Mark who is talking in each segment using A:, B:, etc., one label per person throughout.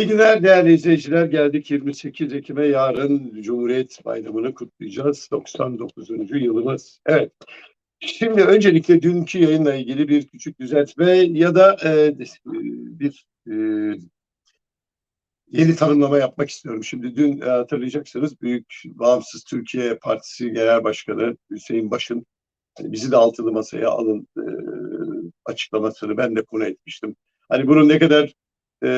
A: İyi günler değerli izleyiciler. Geldik 28 Ekim'e yarın Cumhuriyet Bayramı'nı kutlayacağız. 99. yılımız. Evet. Şimdi öncelikle dünkü yayınla ilgili bir küçük düzeltme ya da e, bir e, yeni tanımlama yapmak istiyorum. Şimdi dün e, hatırlayacaksınız Büyük Bağımsız Türkiye Partisi Genel Başkanı Hüseyin Baş'ın hani bizi de altılı masaya alın e, açıklamasını ben de konu etmiştim. Hani bunun ne kadar e,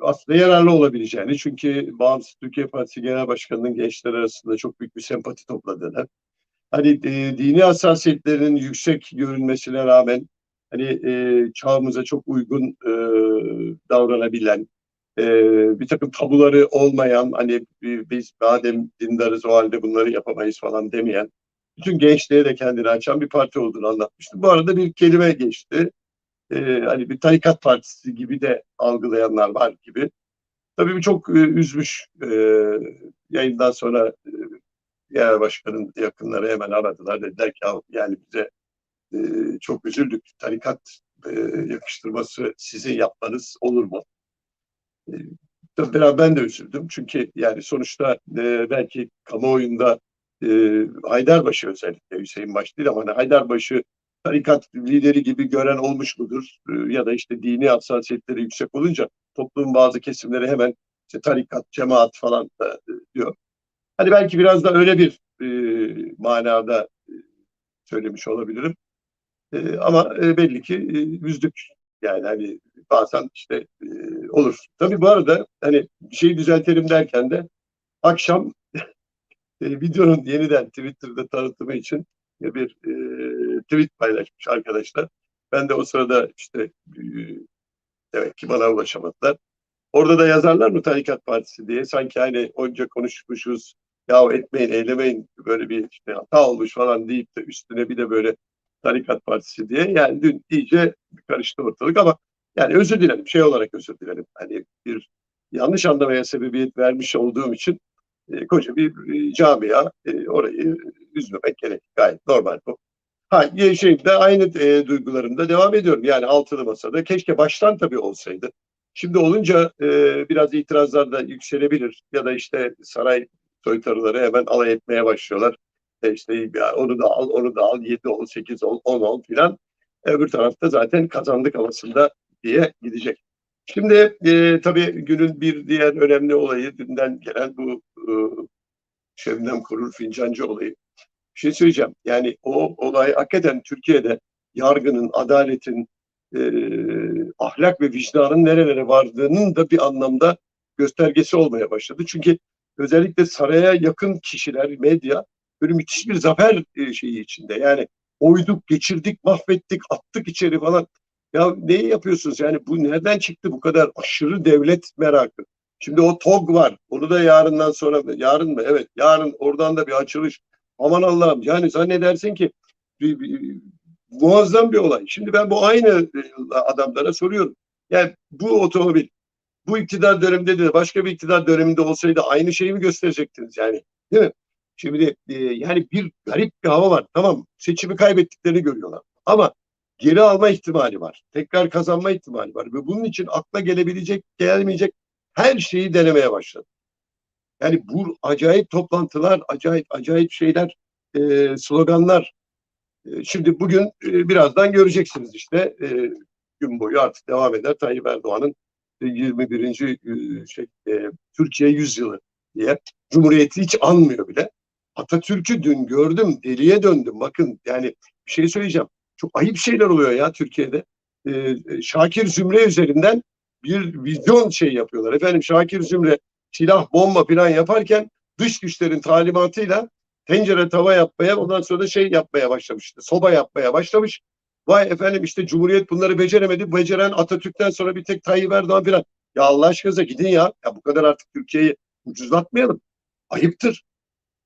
A: aslında yararlı olabileceğini çünkü Bağımsız Türkiye Partisi Genel Başkanı'nın gençler arasında çok büyük bir sempati topladığını hani e, dini hassasiyetlerin yüksek görünmesine rağmen hani e, çağımıza çok uygun e, davranabilen e, bir takım tabuları olmayan hani biz madem dindarız o halde bunları yapamayız falan demeyen bütün gençliğe de kendini açan bir parti olduğunu anlatmıştım. Bu arada bir kelime geçti e, hani bir tarikat partisi gibi de algılayanlar var gibi. Tabii bu çok e, üzmüş. E, yayından sonra e, genel başkanın yakınları hemen aradılar. Dediler ki yani bize e, çok üzüldük. Tarikat e, yakıştırması sizin yapmanız olur mu? E, tabii ben de üzüldüm. Çünkü yani sonuçta e, belki kamuoyunda e, Haydarbaşı özellikle Hüseyin Baş değil ama hani Haydarbaşı tarikat lideri gibi gören olmuş mudur? Ee, ya da işte dini hassasiyetleri yüksek olunca toplumun bazı kesimleri hemen işte tarikat, cemaat falan e, diyor. Hani belki biraz da öyle bir e, manada e, söylemiş olabilirim. Ama belli ki e. Yani hani bazen işte olur. Tabii bu arada hani bir şeyi düzeltelim derken de akşam videonun yeniden Twitter'da tanıtımı için bir e, tweet paylaşmış arkadaşlar. Ben de o sırada işte e, demek ki bana ulaşamadılar. Orada da yazarlar mı Tarikat Partisi diye. Sanki hani önce konuşmuşuz ya etmeyin eylemeyin böyle bir işte hata olmuş falan deyip de üstüne bir de böyle Tarikat Partisi diye. Yani dün iyice karıştı ortalık ama yani özür dilerim şey olarak özür dilerim. Hani bir yanlış anlamaya sebebiyet vermiş olduğum için e, koca bir e, camia e, orayı üzmemek gerek. Gayet normal bu. Ha şey de aynı e, duygularımda devam ediyorum. Yani altılı masada keşke baştan tabii olsaydı. Şimdi olunca e, biraz itirazlar da yükselebilir ya da işte saray soytarıları hemen alay etmeye başlıyorlar. E işte ya onu da al, onu da al, 7 ol, 8 ol, 10 ol filan. Öbür tarafta zaten kazandık havasında diye gidecek. Şimdi e, tabii günün bir diğer önemli olayı dünden gelen bu e, Şebnem Kurur Fincancı olayı. Bir şey söyleyeceğim. Yani o olay hakikaten Türkiye'de yargının, adaletin, e, ahlak ve vicdanın nerelere vardığının da bir anlamda göstergesi olmaya başladı. Çünkü özellikle saraya yakın kişiler, medya böyle müthiş bir zafer e, şeyi içinde. Yani oyduk, geçirdik, mahvettik, attık içeri falan. Ya neyi yapıyorsunuz? Yani bu nereden çıktı bu kadar aşırı devlet merakı? Şimdi o TOG var. Onu da yarından sonra yarın mı? Evet yarın oradan da bir açılış. Aman Allah'ım yani zannedersin ki bir, bir, muazzam bir olay. Şimdi ben bu aynı e, adamlara soruyorum. Yani bu otomobil bu iktidar döneminde de başka bir iktidar döneminde olsaydı aynı şeyi mi gösterecektiniz yani? Değil mi? Şimdi e, yani bir garip bir hava var. Tamam seçimi kaybettiklerini görüyorlar. Ama geri alma ihtimali var. Tekrar kazanma ihtimali var. Ve bunun için akla gelebilecek, gelmeyecek her şeyi denemeye başladı. Yani bu acayip toplantılar, acayip acayip şeyler, e, sloganlar. E, şimdi bugün e, birazdan göreceksiniz işte e, gün boyu artık devam eder Tayyip Erdoğan'ın 21. E, şey, e, Türkiye yüzyılı diye. Cumhuriyeti hiç anmıyor bile. Atatürk'ü dün gördüm, deliye döndüm. Bakın yani bir şey söyleyeceğim. Çok ayıp şeyler oluyor ya Türkiye'de. Ee, Şakir Zümre üzerinden bir vizyon şey yapıyorlar. Efendim Şakir Zümre silah, bomba falan yaparken dış güçlerin talimatıyla tencere tava yapmaya ondan sonra da şey yapmaya başlamıştı. Soba yapmaya başlamış. Vay efendim işte Cumhuriyet bunları beceremedi. Beceren Atatürk'ten sonra bir tek Tayyip Erdoğan falan. Ya Allah aşkına gidin ya. Ya bu kadar artık Türkiye'yi ucuzlatmayalım. Ayıptır.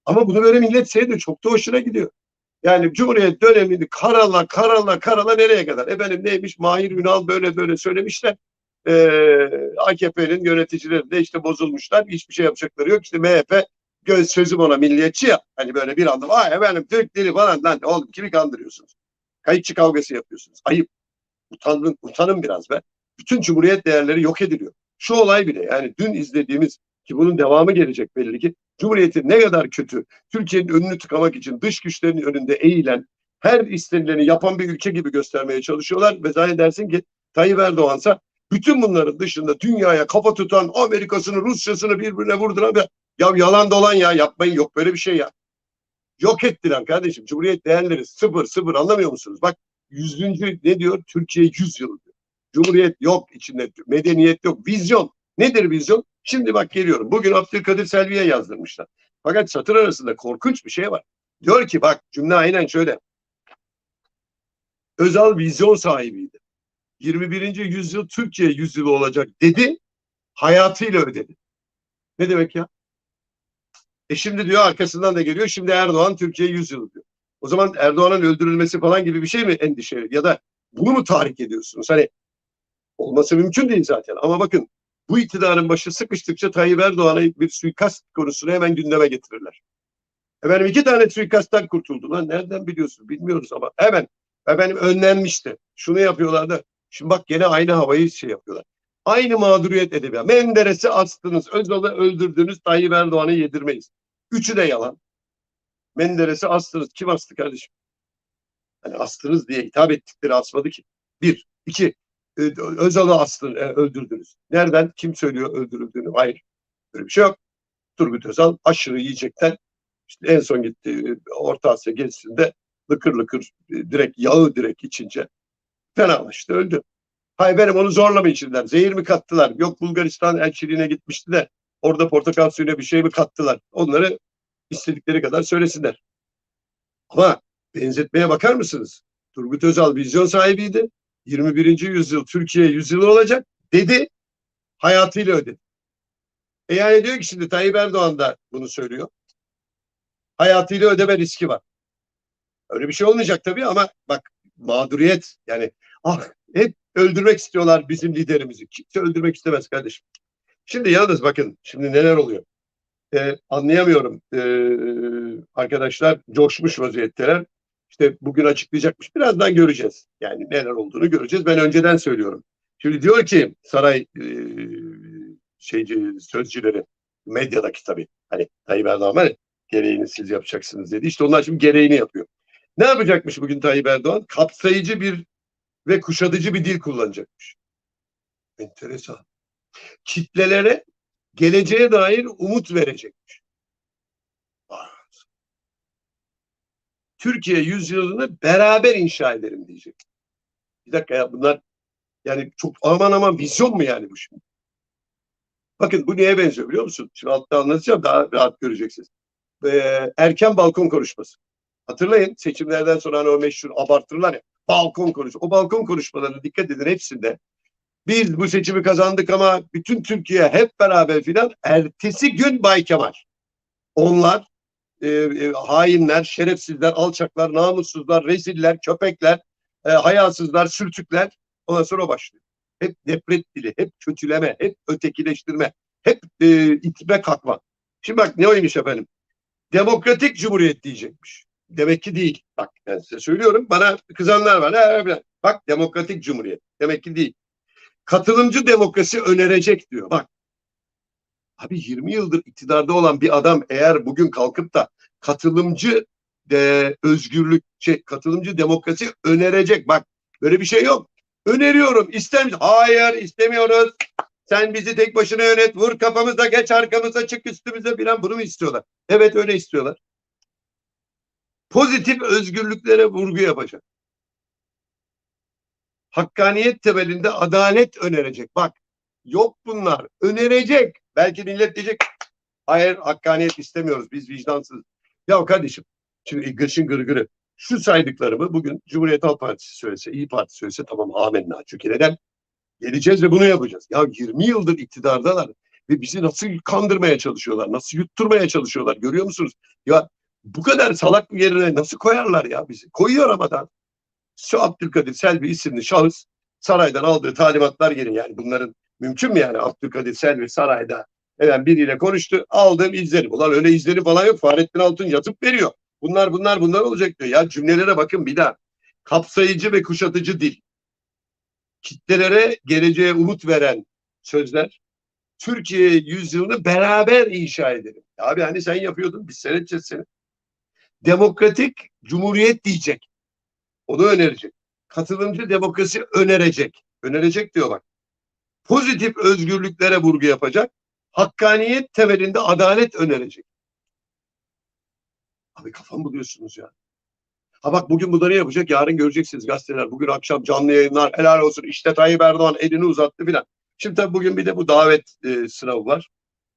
A: Ama bunu böyle millet seyrediyor. Çok da hoşuna gidiyor. Yani Cumhuriyet dönemini karala karala karala nereye kadar? Efendim neymiş Mahir Ünal böyle böyle söylemişler. Ee, AKP'nin yöneticileri de işte bozulmuşlar. Hiçbir şey yapacakları yok. İşte MHP göz sözüm ona milliyetçi ya. Hani böyle bir anda vay efendim Türk dili falan lan oğlum kimi kandırıyorsunuz? Kayıtçı kavgası yapıyorsunuz. Ayıp. Utanın, utanın biraz be. Bütün cumhuriyet değerleri yok ediliyor. Şu olay bile yani dün izlediğimiz ki bunun devamı gelecek belli ki Cumhuriyet'in ne kadar kötü Türkiye'nin önünü tıkamak için dış güçlerin önünde eğilen her istenileni yapan bir ülke gibi göstermeye çalışıyorlar ve zannedersin ki Tayyip Erdoğan'sa bütün bunların dışında dünyaya kafa tutan Amerika'sını, Rusya'sını birbirine vurduran bir ya yalan dolan ya yapmayın yok böyle bir şey ya. Yok ettiler kardeşim. Cumhuriyet değerleri sıfır sıfır anlamıyor musunuz? Bak yüzüncü ne diyor? Türkiye yüz yıl diyor. Cumhuriyet yok içinde. Medeniyet yok. Vizyon. Nedir vizyon? Şimdi bak geliyorum. Bugün Abdülkadir Selvi'ye yazdırmışlar. Fakat satır arasında korkunç bir şey var. Diyor ki bak cümle aynen şöyle. Özal vizyon sahibiydi. 21. yüzyıl Türkiye yüzyılı olacak dedi. Hayatıyla ödedi. Ne demek ya? E şimdi diyor arkasından da geliyor. Şimdi Erdoğan Türkiye yüzyılı diyor. O zaman Erdoğan'ın öldürülmesi falan gibi bir şey mi endişe ya da bunu mu tahrik ediyorsunuz? Hani olması mümkün değil zaten. Ama bakın bu iktidarın başı sıkıştıkça Tayyip Erdoğan'a bir suikast konusunu hemen gündeme getirirler. Efendim iki tane suikasttan kurtuldu lan. Nereden biliyorsun? Bilmiyoruz ama hemen efendim önlenmişti. Şunu yapıyorlardı. Şimdi bak gene aynı havayı şey yapıyorlar. Aynı mağduriyet edebiyatı. Menderes'i astınız. Özal'ı öldürdünüz. Tayyip Erdoğan'ı yedirmeyiz. Üçü de yalan. Menderes'i astınız. Kim astı kardeşim? Hani astınız diye hitap ettikleri asmadı ki. Bir. iki Özal'ı astın, e, öldürdünüz. Nereden? Kim söylüyor öldürüldüğünü? Hayır. Böyle bir şey yok. Turgut Özal aşırı yiyecekten işte en son gitti Orta Asya gezisinde lıkır lıkır direkt yağı direkt içince fenalaştı öldü. Hayır benim onu zorla mı? Zehir mi kattılar? Yok Bulgaristan elçiliğine gitmişti de orada portakal suyuna bir şey mi kattılar? Onları istedikleri kadar söylesinler. Ama benzetmeye bakar mısınız? Turgut Özal vizyon sahibiydi. 21. yüzyıl Türkiye yüzyılı olacak dedi. Hayatıyla ödedi. E yani diyor ki şimdi Tayyip Erdoğan da bunu söylüyor. Hayatıyla ödeme riski var. Öyle bir şey olmayacak tabii ama bak mağduriyet yani ah hep öldürmek istiyorlar bizim liderimizi. Kimse öldürmek istemez kardeşim. Şimdi yalnız bakın şimdi neler oluyor. Ee, anlayamıyorum. Ee, arkadaşlar coşmuş vaziyetteler. İşte bugün açıklayacakmış. Birazdan göreceğiz. Yani neler olduğunu göreceğiz. Ben önceden söylüyorum. Şimdi diyor ki saray e, şeyci sözcüleri medyadaki tabii hani Tayyip Erdoğan gereğini siz yapacaksınız dedi. İşte onlar şimdi gereğini yapıyor. Ne yapacakmış bugün Tayyip Erdoğan? Kapsayıcı bir ve kuşatıcı bir dil kullanacakmış. Enteresan. Kitlelere geleceğe dair umut verecekmiş. Türkiye yüzyılını beraber inşa edelim diyecek. Bir dakika ya bunlar yani çok aman aman vizyon mu yani bu şimdi? Bakın bu neye benziyor biliyor musun? Şimdi altta anlatacağım daha rahat göreceksiniz. Ee, erken balkon konuşması. Hatırlayın seçimlerden sonra hani o meşhur abartırlar ya balkon konuşması. O balkon konuşmalarına dikkat edin hepsinde. Biz bu seçimi kazandık ama bütün Türkiye hep beraber filan ertesi gün Bay Kemal. Onlar e, e, hainler, şerefsizler, alçaklar, namussuzlar, reziller, köpekler, e, hayasızlar, sürtükler. Ondan sonra başlıyor. Hep nefret dili, hep kötüleme, hep ötekileştirme, hep e, itme kalkma. Şimdi bak ne oymuş efendim? Demokratik Cumhuriyet diyecekmiş. Demek ki değil. Bak ben size söylüyorum. Bana kızanlar var. Bak demokratik cumhuriyet. Demek ki değil. Katılımcı demokrasi önerecek diyor. Bak. Abi 20 yıldır iktidarda olan bir adam eğer bugün kalkıp da katılımcı de, özgürlük, şey, katılımcı demokrasi önerecek. Bak böyle bir şey yok. Öneriyorum. İster? Hayır istemiyoruz. Sen bizi tek başına yönet. Vur kafamıza geç arkamıza çık üstümüze falan bunu mu istiyorlar? Evet öyle istiyorlar pozitif özgürlüklere vurgu yapacak. Hakkaniyet temelinde adalet önerecek. Bak yok bunlar. Önerecek. Belki millet diyecek hayır hakkaniyet istemiyoruz biz vicdansız. Ya kardeşim şimdi gırşın gırgırı şu saydıklarımı bugün Cumhuriyet Halk Partisi söylese, İyi Parti söylese tamam amenna. Çünkü neden? Geleceğiz ve bunu yapacağız. Ya 20 yıldır iktidardalar ve bizi nasıl kandırmaya çalışıyorlar, nasıl yutturmaya çalışıyorlar görüyor musunuz? Ya bu kadar salak bir yerine nasıl koyarlar ya bizi? Koyuyor ama da şu Abdülkadir Selvi isimli şahıs saraydan aldığı talimatlar gereği yani bunların mümkün mü yani Abdülkadir Selvi sarayda hemen biriyle konuştu aldığım izlenim. Ulan öyle izlenim falan yok. Fahrettin Altun yatıp veriyor. Bunlar bunlar bunlar olacak diyor. Ya cümlelere bakın bir daha. Kapsayıcı ve kuşatıcı dil. Kitlelere geleceğe umut veren sözler. Türkiye yüzyılını beraber inşa edelim. Abi hani sen yapıyordun biz seyredeceğiz seni. Demokratik cumhuriyet diyecek. Onu önerecek. Katılımcı demokrasi önerecek. Önerecek diyor bak. Pozitif özgürlüklere vurgu yapacak. Hakkaniyet temelinde adalet önerecek. Abi kafam buluyorsunuz ya. Ha bak bugün bunları yapacak, yarın göreceksiniz gazeteler. Bugün akşam canlı yayınlar, helal olsun. İşte Tayyip Erdoğan elini uzattı filan. Şimdi tabii bugün bir de bu davet e, sınavı var.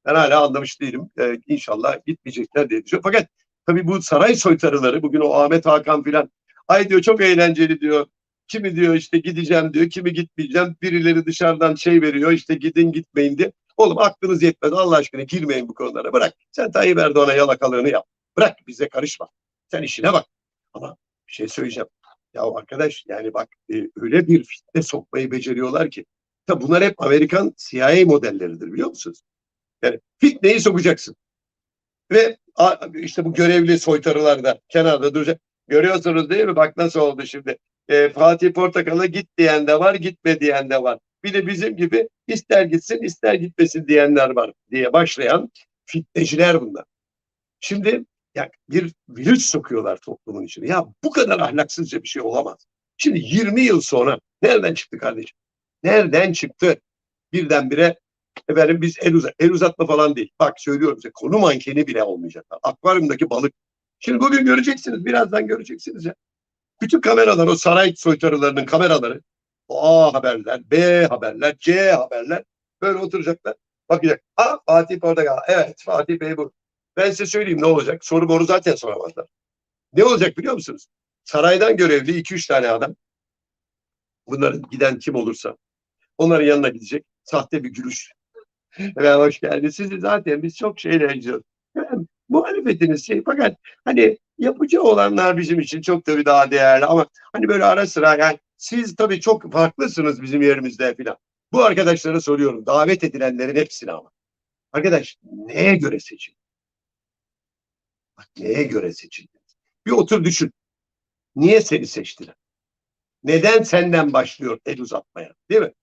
A: Ben hala anlamış değilim. E, inşallah gitmeyecekler diye düşünüyorum. Fakat tabii bu saray soytarıları, bugün o Ahmet Hakan filan. Ay diyor çok eğlenceli diyor. Kimi diyor işte gideceğim diyor, kimi gitmeyeceğim. Birileri dışarıdan şey veriyor işte gidin gitmeyin diye. Oğlum aklınız yetmez Allah aşkına girmeyin bu konulara. Bırak sen Tayyip Erdoğan'a yalakalığını yap. Bırak bize karışma. Sen işine bak. Ama bir şey söyleyeceğim. Ya arkadaş yani bak e, öyle bir fitne sokmayı beceriyorlar ki. Tabi bunlar hep Amerikan CIA modelleridir biliyor musunuz? Yani fitneyi sokacaksın. Ve işte bu görevli soytarılar da kenarda duracak. Görüyorsunuz değil mi? Bak nasıl oldu şimdi. E, Fatih Portakal'a git diyen de var, gitme diyen de var. Bir de bizim gibi ister gitsin ister gitmesin diyenler var diye başlayan fitneciler bunlar. Şimdi ya bir virüs sokuyorlar toplumun içine. Ya bu kadar ahlaksızca bir şey olamaz. Şimdi 20 yıl sonra nereden çıktı kardeşim? Nereden çıktı? Birdenbire efendim biz el, uzat, el uzatma falan değil. Bak söylüyorum size konu mankeni bile olmayacaklar. Akvaryumdaki balık. Şimdi bugün göreceksiniz. Birazdan göreceksiniz ya. Bütün kameralar o saray soytarılarının kameraları A haberler, B haberler, C haberler böyle oturacaklar. Bakacak. Ha Fatih Portakal. Evet Fatih Bey bu. Ben size söyleyeyim ne olacak. Soru boru zaten soramazlar. Ne olacak biliyor musunuz? Saraydan görevli 2-3 tane adam. Bunların giden kim olursa. Onların yanına gidecek. Sahte bir gülüş. Efendim hoş geldiniz. Sizi zaten biz çok şeyle izliyoruz. Efendim, muhalefetiniz şey fakat hani yapıcı olanlar bizim için çok tabii daha değerli ama hani böyle ara sıra yani siz tabii çok farklısınız bizim yerimizde filan. Bu arkadaşlara soruyorum. Davet edilenlerin hepsine ama. Arkadaş neye göre seçin? Bak neye göre seçildin? Bir otur düşün. Niye seni seçtiler? Neden senden başlıyor el uzatmaya? Değil mi?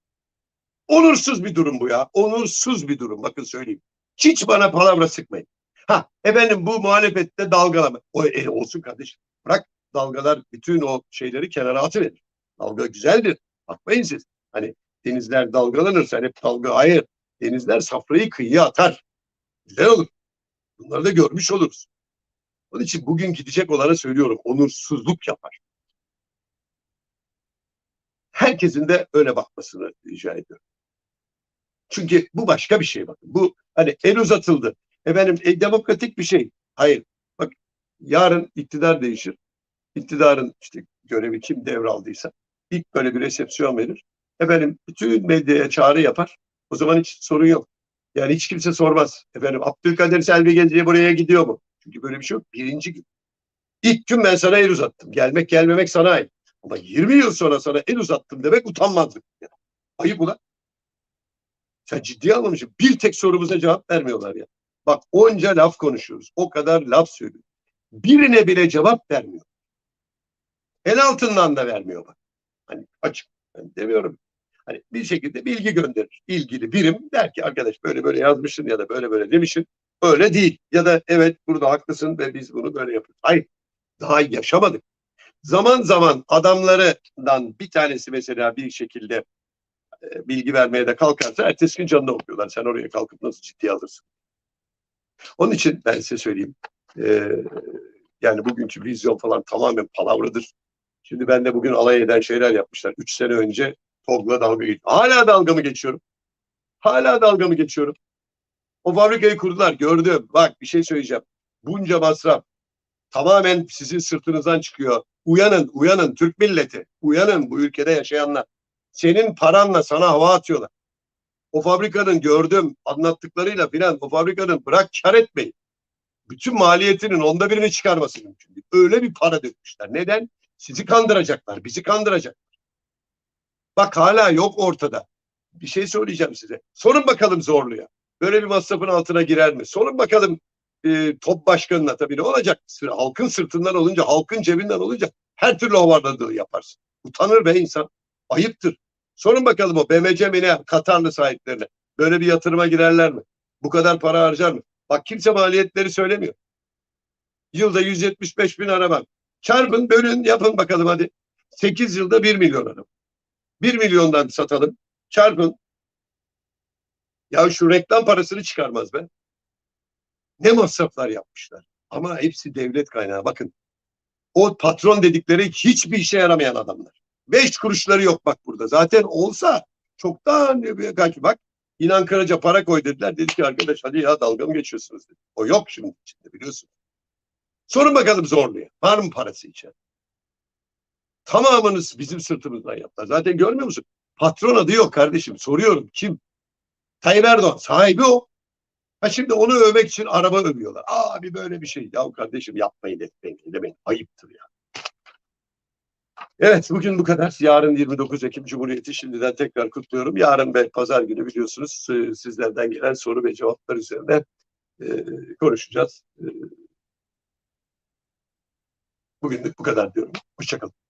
A: Onursuz bir durum bu ya. Onursuz bir durum. Bakın söyleyeyim. Hiç bana palavra sıkmayın. Ha efendim bu muhalefette dalgalama. O e, olsun kardeşim. Bırak dalgalar bütün o şeyleri kenara atıverir. Dalga güzeldir. Bakmayın siz. Hani denizler dalgalanırsa hani hep dalga hayır. Denizler safrayı kıyıya atar. Güzel olur. Bunları da görmüş oluruz. Onun için bugün gidecek olana söylüyorum. Onursuzluk yapar. Herkesin de öyle bakmasını rica ediyorum. Çünkü bu başka bir şey bakın. Bu hani el uzatıldı. Efendim e, demokratik bir şey. Hayır. Bak yarın iktidar değişir. İktidarın işte görevi kim devraldıysa ilk böyle bir resepsiyon verir. Efendim bütün medyaya çağrı yapar. O zaman hiç sorun yok. Yani hiç kimse sormaz. Efendim Abdülkadir Selvi Gezi'ye buraya gidiyor mu? Çünkü böyle bir şey yok. Birinci gün. İlk gün ben sana el uzattım. Gelmek gelmemek sana ait. Ama 20 yıl sonra sana el uzattım demek utanmazlık. Ayıp ulan. Sen ciddi anlamışsın. Bir tek sorumuza cevap vermiyorlar ya. Bak onca laf konuşuyoruz. O kadar laf söylüyoruz. Birine bile cevap vermiyor. El altından da vermiyor bak. Hani açık. Ben demiyorum. Hani bir şekilde bilgi gönderir. İlgili birim der ki arkadaş böyle böyle yazmışsın ya da böyle böyle demişsin. Öyle değil. Ya da evet burada haklısın ve biz bunu böyle yapıyoruz. Hayır. Daha yaşamadık. Zaman zaman adamlarından bir tanesi mesela bir şekilde e, bilgi vermeye de kalkarsa ertesi gün canını okuyorlar. Sen oraya kalkıp nasıl ciddiye alırsın? Onun için ben size söyleyeyim. E, yani bugünkü vizyon falan tamamen palavradır. Şimdi ben de bugün alay eden şeyler yapmışlar. Üç sene önce TOG'la dalga geçiyorum. Hala dalgamı geçiyorum. Hala dalgamı geçiyorum. O fabrikayı kurdular gördüm. Bak bir şey söyleyeceğim. Bunca masraf tamamen sizin sırtınızdan çıkıyor. Uyanın, uyanın Türk milleti. Uyanın bu ülkede yaşayanlar. Senin paranla sana hava atıyorlar. O fabrikanın gördüm anlattıklarıyla filan o fabrikanın bırak kar etmeyin. Bütün maliyetinin onda birini çıkarması mümkün değil. Öyle bir para dökmüşler. Neden? Sizi kandıracaklar, bizi kandıracaklar. Bak hala yok ortada. Bir şey söyleyeceğim size. Sorun bakalım Zorlu'ya. Böyle bir masrafın altına girer mi? Sorun bakalım e, top başkanına tabii ne olacak? Halkın sırtından olunca, halkın cebinden olunca her türlü havarladığı yaparsın. Utanır be insan. Ayıptır. Sorun bakalım o BMC mi ne Katarlı sahiplerine. Böyle bir yatırıma girerler mi? Bu kadar para harcar mı? Bak kimse maliyetleri söylemiyor. Yılda 175 bin araba. Çarpın, bölün, yapın bakalım hadi. 8 yılda 1 milyon araba. 1 milyondan satalım. Çarpın. Ya şu reklam parasını çıkarmaz be. Ne masraflar yapmışlar. Ama hepsi devlet kaynağı. Bakın. O patron dedikleri hiçbir işe yaramayan adamlar. Beş kuruşları yok bak burada. Zaten olsa çoktan kaç bak İnan Karaca para koy dediler. Dedi ki arkadaş hadi ya dalga mı geçiyorsunuz dedi. O yok şimdi içinde biliyorsun. Sorun bakalım zorluya. Var mı parası içeride? Tamamını bizim sırtımızdan yaptılar. Zaten görmüyor musun? Patron adı yok kardeşim. Soruyorum kim? Tayyip Erdoğan. Sahibi o. Ha şimdi onu övmek için araba övüyorlar. Abi böyle bir şey. Ya kardeşim yapmayın etmeyin demeyin. Ayıptır ya. Evet bugün bu kadar. Yarın 29 Ekim Cumhuriyeti şimdiden tekrar kutluyorum. Yarın ve pazar günü biliyorsunuz e, sizlerden gelen soru ve cevaplar üzerine e, konuşacağız. E, bugünlük bu kadar diyorum. Hoşçakalın.